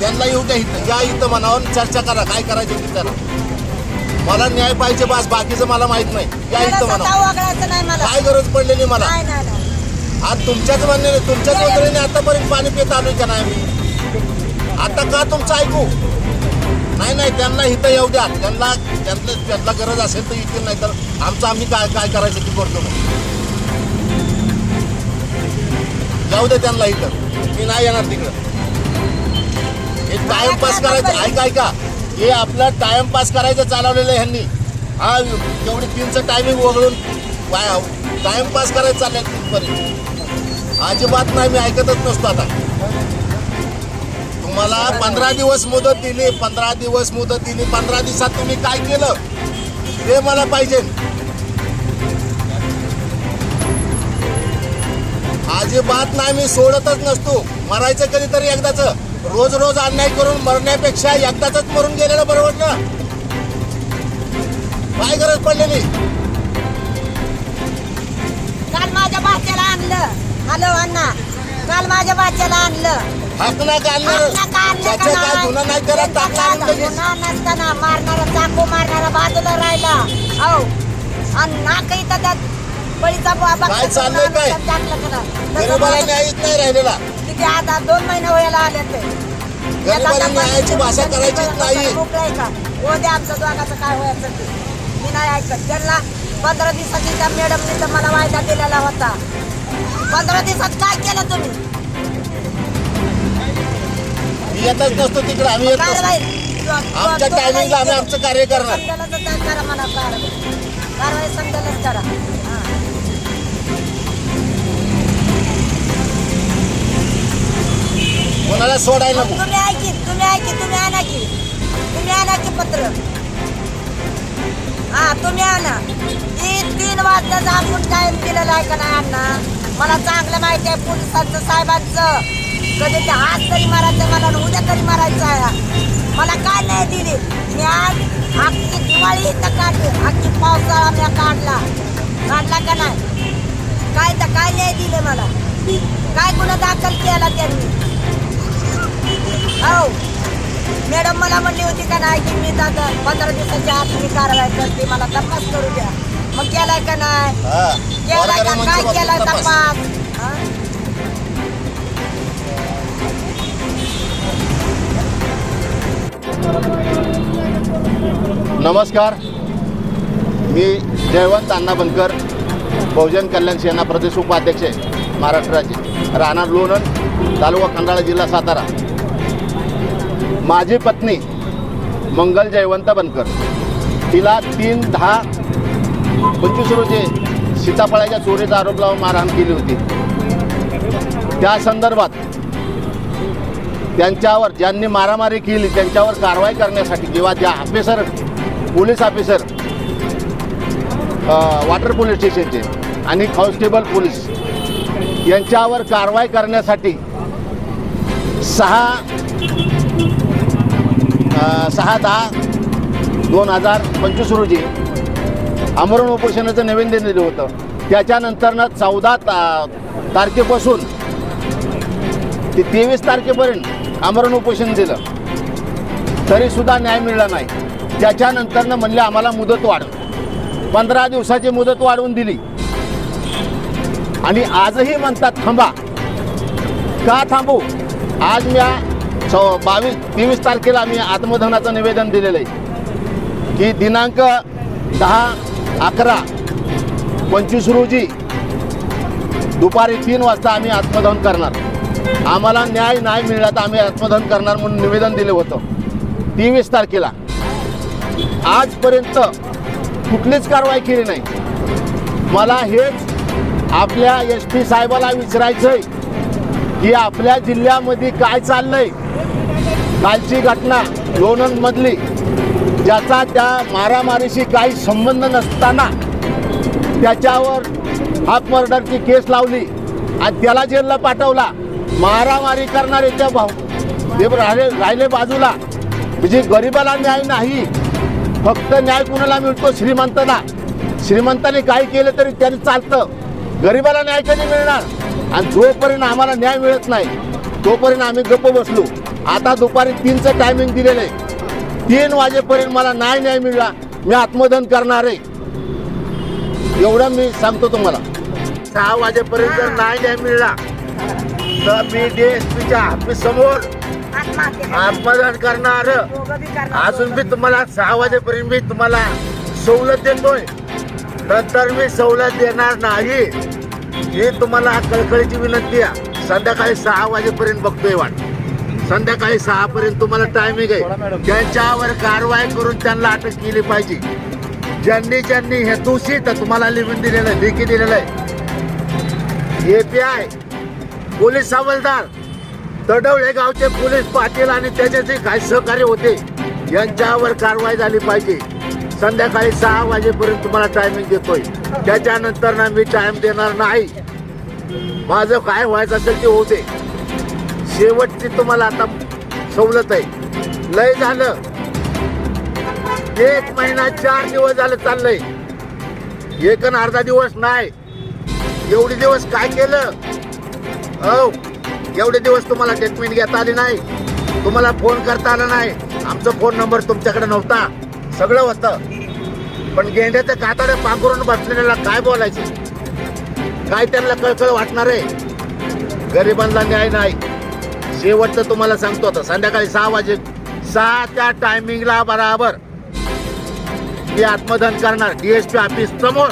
त्यांना येऊ द्या इथं. या इथं म्हणावं चर्चा करा काय करायचं ते करा. मला न्याय पाहिजे बस बाकीचं मला माहीत नाही. या इथं नाही मला. काय गरज पडलेली मला? नाही नाही नाही. आज तुमच्याच म्हणणे तुमच्याच वगैरे आतापर्यंत पाणी पित आलोय का नाही मी आता का तुमचं ऐकू? नाही नाही त्यांना इथं येऊ द्या. त्यांना त्यांना त्यांना गरज असेल तर येतील नाही तर आमचं आम्ही काय काय करायचं ते करतो मग जाऊ दे त्यांना इथं. मी नाही येणार तिकडं. हे टाइमपास करायचं. ऐका ऐका. हे आपलं टाइमपास करायचं चालवलेलं आहे ह्यांनी हा तेवढी तीनचं टायमिंग वगळून टाइमपास करायचं चाललंय तिथपर्यंत. अजिबात नाही मी ऐकतच नसतो आता. तुम्हाला पंधरा दिवस मुदत दिली पंधरा दिवस मुदत दिली पंधरा दिवसात तुम्ही काय केलं? ते मला पाहिजे. अजिबात नाही मी सोडतच नसतो. मरायचं कधीतरी एकदाच. रोज रोज अन्याय करून मरण्यापेक्षा एकदाच मरून गेलेलं बरोबर ना काय गरज पडलेली काल माझ्या बाच्याला आणलं. हॅलो अण्णा. काल माझ्या बाच्याला आणलं. काढणार काय? गुन्हा नाही? टाकणार. गुन्हा नसताना मारणारा चाकू मारणारा बाजूला राहिला. हो आणि नाक इथं त्यात बळीचा बाबा काय चाललंय काय? टाकलं का नाही? तसं गरीबाला माझं- न्यायच नाही राहिलेला. किती आता दोन महिने व्हायला आले ते. गरीबाला न्यायाची भाषा करायचीच नाही मोकळाय का? हो आमचं दोघाचं काय व्हायचं ते. मी नाही ऐकत. त्यांना पंधरा दिवसाची त्या मॅडमने तर मला वायदा दिलेला होता. पंधरा दिवसात काय केलं तुम्ही? मी येतच नसतो तिकडे आम्ही येत नसतो. कारवाई आमच्या टायमिंगला आम्ही आमचं कार्य करणार. समजायला तर काय करा म्हणा कारवाई कारवाई मला सोडायला नको. तुम्ही ऐकी तुम्ही ऐकी तुम्ही आणा की. तुम्ही आणा की पत्र. हा तुम्ही आणा. तीन तीन वाजता आपण टाइम दिलेला आहे का नाही अण्णा? मला चांगलं माहिती आहे पोलिसांचं साहेबांचं. कधी ते आज तरी मारायचं मला आणि उद्या तरी मारायचं आहे. मला काय नाही दिली. मी आज अख्खी दिवाळी इथं काढली. अख्खी पावसाळा मी काढला. काढला का नाही? काय तर काय नाही दिले मला. काय गुन्हा दाखल केला त्यांनी? हो मॅडम मला म्हणली होती का नाही की मी आता पंधरा दिवसाच्या आत मी कारवाई करते मला तपास करू द्या. मग केलाय का नाही. केलाय का काय केलाय तपास. नमस्कार. मी जयवंत अण्णा बनकर बहुजन कल्याण सेना प्रदेश उपाध्यक्ष आहे महाराष्ट्र राज्य राहणार लोणंद तालुका खंडाळा जिल्हा सातारा. माझी पत्नी मंगल जयवंत बनकर. तिला तीन दहा पंचवीस रोजी सीताफळाच्या चोरीचा आरोप लावून मारहाण केली होती. त्या संदर्भात त्यांच्यावर ज्यांनी मारामारी केली त्यांच्यावर कारवाई करण्यासाठी किंवा ज्या officer police officer water police स्टेशनचे आणि कॉन्स्टेबल पोलीस यांच्यावर कारवाई करण्यासाठी सहा सहा दहा दोन हजार पंचवीस रोजी आमरण उपोषणाचं निवेदन दिलं होतं. त्याच्यानंतरनं चौदा ता तारखेपासून ते तेवीस तारखेपर्यंत आमरण उपोषण दिलं. तरीसुद्धा न्याय मिळाला नाही. त्याच्यानंतरनं म्हणले आम्हाला मुदत वाढ. पंधरा दिवसाची मुदत वाढवून दिली. आणि आजही म्हणतात थांबा. का थांबू? आज म्या चौ बावीस तेवीस तारखेला आम्ही आत्मधनाचं निवेदन दिलेलं आहे. की दिनांक दहा अकरा पंचवीस रोजी दुपारी तीन वाजता आम्ही आत्मदहन करणार. आम्हाला न्याय नाही मिळाला तर आम्ही आत्मदहन करणार म्हणून निवेदन दिलं होतं. तेवीस तारखेला. आजपर्यंत कुठलीच कारवाई केली नाही. मला हेच आपल्या एस पी साहेबाला विचारायचं आहे की आपल्या जिल्ह्यामध्ये काय चाललंय? कालची घटना लोणंदमधली ज्याचा त्या मारामारीशी काही संबंध नसताना त्याच्यावर हाफ मर्डरची केस लावली आणि त्याला जेलला पाठवला. मारामारी करणारे त्या भाऊ ते राहिले राहिले बाजूला. म्हणजे गरिबाला न्याय नाही फक्त न्याय कुणाला मिळतो? श्रीमंताला श्रीमंताने काही केलं तरी त्याने चालतं. गरिबाला न्याय कधी मिळणार? आणि जोपर्यंत आम्हाला न्याय मिळत नाही तोपर्यंत आम्ही गप्प बसलो. आता दुपारी तीनचं टायमिंग दिलेलं आहे. तीन वाजेपर्यंत मला नाही न्याय मिळला मी आत्मदहन करणार आहे. एवढं मी सांगतो तुम्हाला. सहा वाजेपर्यंत जर नाही न्याय मिळला तर मी डी एस पीच्या ऑफिस समोर आत्मदान करणार. करणार. अजून मी तुम्हाला सहा वाजेपर्यंत मी तुम्हाला सवलत देतोय. नंतर मी सवलत देणार नाही. हे तुम्हाला कळकळीची विनंती आहे. संध्याकाळी सहा वाजेपर्यंत बघतोय वाट. संध्याकाळी सहा पर्यंत तुम्हाला टायमिंग आहे. त्यांच्यावर कारवाई करून त्यांना अटक केली पाहिजे. ज्यांनी ज्यांनी हे दूषित तुम्हाला लिहून दिलेलं आहे लेखी दिलेलं आहे. एपीआय पोलीस हवालदार तडवळे गावचे पोलीस पाटील आणि त्याचे जे काही सहकार्य होते यांच्यावर कारवाई झाली पाहिजे. संध्याकाळी सहा वाजेपर्यंत तुम्हाला टायमिंग देतोय. त्याच्यानंतर ना मी टाइम देणार नाही. माझं काय व्हायचं असेल ते होऊ दे. शेवटची तुम्हाला आता सवलत आहे. लय झालं. एक महिना चार दिवस झालं चाललंय. एक अन अर्धा दिवस नाही. एवढे दिवस काय केलं? हो एवढे दिवस तुम्हाला ट्रीटमेंट घेता आली नाही. तुम्हाला फोन करता आला नाही. आमचा फोन नंबर तुमच्याकडे नव्हता. सगळं होतं. पण गेंड्याच्या कातडे पांघरून बसलेल्याला काय बोलायचे? काय त्यांना कळकळ वाटणार आहे? गरिबांना न्याय नाही. शेवटचं तुम्हाला सांगतो आता. संध्याकाळी सहा वाजे सहाच्या टायमिंगला बराबर. मी आत्मदान करणार डीएसपी ऑफिस समोर.